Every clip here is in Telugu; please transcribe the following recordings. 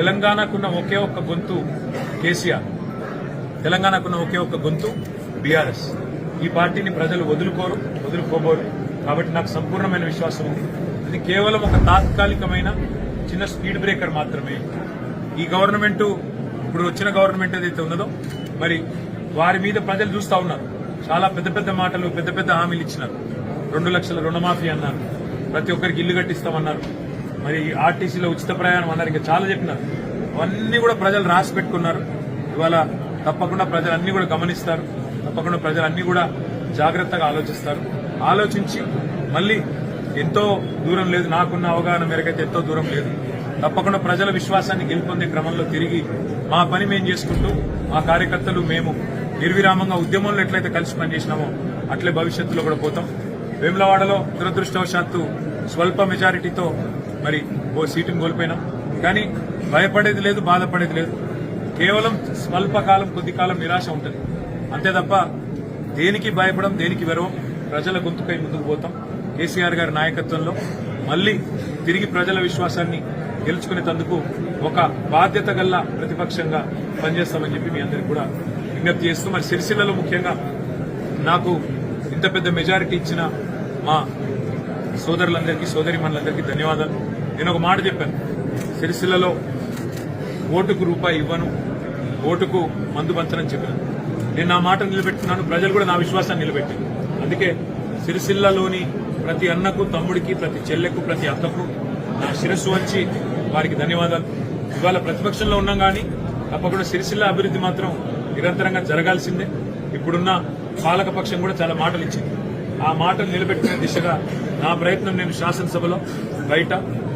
తెలంగాణకున్న ఒకే ఒక్క గొంతు కేసీఆర్. తెలంగాణకున్న ఒకే ఒక్క గొంతు బీఆర్ఎస్. ఈ పార్టీని ప్రజలు వదులుకోరు వదులుకోబోరు. కాబట్టి నాకు సంపూర్ణమైన విశ్వాసం ఉంది. అది కేవలం ఒక తాత్కాలికమైన చిన్న స్పీడ్ బ్రేకర్ మాత్రమే. ఈ గవర్నమెంట్ ఇప్పుడు వచ్చిన గవర్నమెంట్ ఏదైతే ఉన్నదో మరి వారి మీద ప్రజలు చూస్తా ఉన్నారు. చాలా పెద్ద పెద్ద మాటలు పెద్ద పెద్ద హామీలు ఇచ్చినారు. రెండు లక్షల రుణమాఫీ అన్నారు. ప్రతి ఒక్కరికి ఇల్లు కట్టిస్తామన్నారు. మరి ఆర్టీసీలో ఉచిత ప్రయాణం అన్నారు ఇంకా చాలా చెప్పినారు. అవన్నీ కూడా ప్రజలు రాసి పెట్టుకున్నారు. ఇవాళ తప్పకుండా ప్రజలు అన్ని కూడా గమనిస్తారు. తప్పకుండా ప్రజలు అన్ని కూడా జాగ్రత్తగా ఆలోచిస్తారు. ఆలోచించి మళ్ళీ ఎంతో దూరం లేదు. నాకున్న అవగాహన మేరకైతే ఎంతో దూరం లేదు. తప్పకుండా ప్రజల విశ్వాసాన్ని గెలుపొందే క్రమంలో తిరిగి మా పని మేము చేసుకుంటూ మా కార్యకర్తలు మేము నిర్విరామంగా ఉద్యమంలో ఎట్లయితే కలిసి పనిచేసినామో అట్లే భవిష్యత్తులో కూడా పోతాం. వేములవాడలో దురదృష్టవశాత్తు స్వల్ప మెజారిటీతో మరి ఓ సీటును కోల్పోయినాం. కానీ భయపడేది లేదు బాధపడేది లేదు. కేవలం స్వల్పకాలం కొద్ది కాలం నిరాశ ఉంటుంది. అంతే తప్ప దేనికి భయపడం దేనికి వెరవం ప్రజల గొంతుకై ముందుకు పోతాం. కేసీఆర్ గారి నాయకత్వంలో మళ్ళీ తిరిగి ప్రజల విశ్వాసాన్ని గెలుచుకునేందుకు ఒక బాధ్యత గల్ల ప్రతిపక్షంగా పనిచేస్తామని చెప్పి మీ అందరికి కూడా విజ్ఞప్తి చేస్తూ మరి సిరిసిల్లలో ముఖ్యంగా నాకు ఇంత పెద్ద మెజారిటీ ఇచ్చిన మా సోదరులందరికీ సోదరిమణులందరికీ ధన్యవాదాలు. నేను ఒక మాట చెప్పాను. సిరిసిల్లలో ఓటుకు రూపాయి ఇవ్వను ఓటుకు మందు పంచనని చెప్పాను. నేను నా మాట నిలబెట్టుకున్నాను ప్రజలు కూడా నా విశ్వాసాన్ని నిలబెట్టారు. అందుకే సిరిసిల్లలోని ప్రతి అన్నకు తమ్ముడికి ప్రతి చెల్లెకు ప్రతి అత్తకు నా శిరస్సు వంచి వారికి ధన్యవాదాలు. ఇవాళ ప్రతిపక్షంలో ఉన్నాం కానీ తప్పకుండా సిరిసిల్ల అభివృద్ధి మాత్రం నిరంతరంగా జరగాల్సిందే. ఇప్పుడున్న పాలకపక్షం కూడా చాలా మాటలు ఇచ్చింది ఆ మాటలు నిలబెట్టిన దిశగా నా ప్రయత్నం నేను శాసనసభలో బయట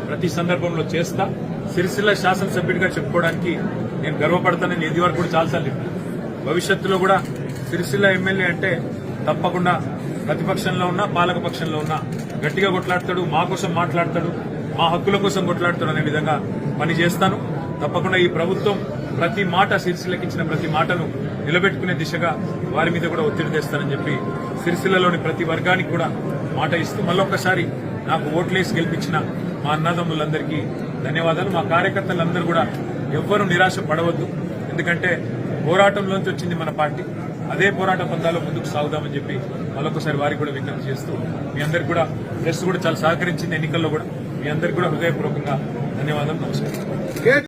ప్రతి సందర్భంలో చేస్తా. సిరిసిల్ల శాసనసభ్యుడిగా చెప్పుకోవడానికి నేను గర్వపడతానని ఇది వరకు కూడా చాలాసార్లు భవిష్యత్తులో కూడా సిరిసిల్ల ఎమ్మెల్యే అంటే తప్పకుండా ప్రతిపక్షంలో ఉన్నా పాలకపక్షంలో ఉన్నా గట్టిగా కొట్లాడతాడు మా కోసం మాట్లాడతాడు మా హక్కుల కోసం కొట్లాడతాడు అనే విధంగా పని చేస్తాను తప్పకుండా ఈ ప్రభుత్వం ప్రతి మాట సిరిసిల్లకి ఇచ్చిన ప్రతి మాటను నిలబెట్టుకునే దిశగా వారి మీద కూడా ఒత్తిడి తెస్తానని చెప్పి సిరిసిల్లలోని ప్రతి వర్గానికి కూడా మాట ఇస్తూ మళ్ళొక్కసారి నాకు ఓట్లేసి గెలిపించిన మా అన్నదమ్ములందరికీ ధన్యవాదాలు. మా కార్యకర్తలందరూ కూడా ఎవ్వరూ నిరాశ పడవద్దు. ఎందుకంటే పోరాటంలోంచి వచ్చింది మన పార్టీ. అదే పోరాట పందాలో ముందుకు సాగుదామని చెప్పి మరొకసారి వారికి కూడా విజ్ఞప్తి చేస్తూ మీ అందరికి కూడా ప్రెస్ కూడా చాలా సహకరించింది ఎన్నికల్లో కూడా. మీ అందరికి కూడా హృదయపూర్వకంగా ధన్యవాదాలు. నమస్కారం.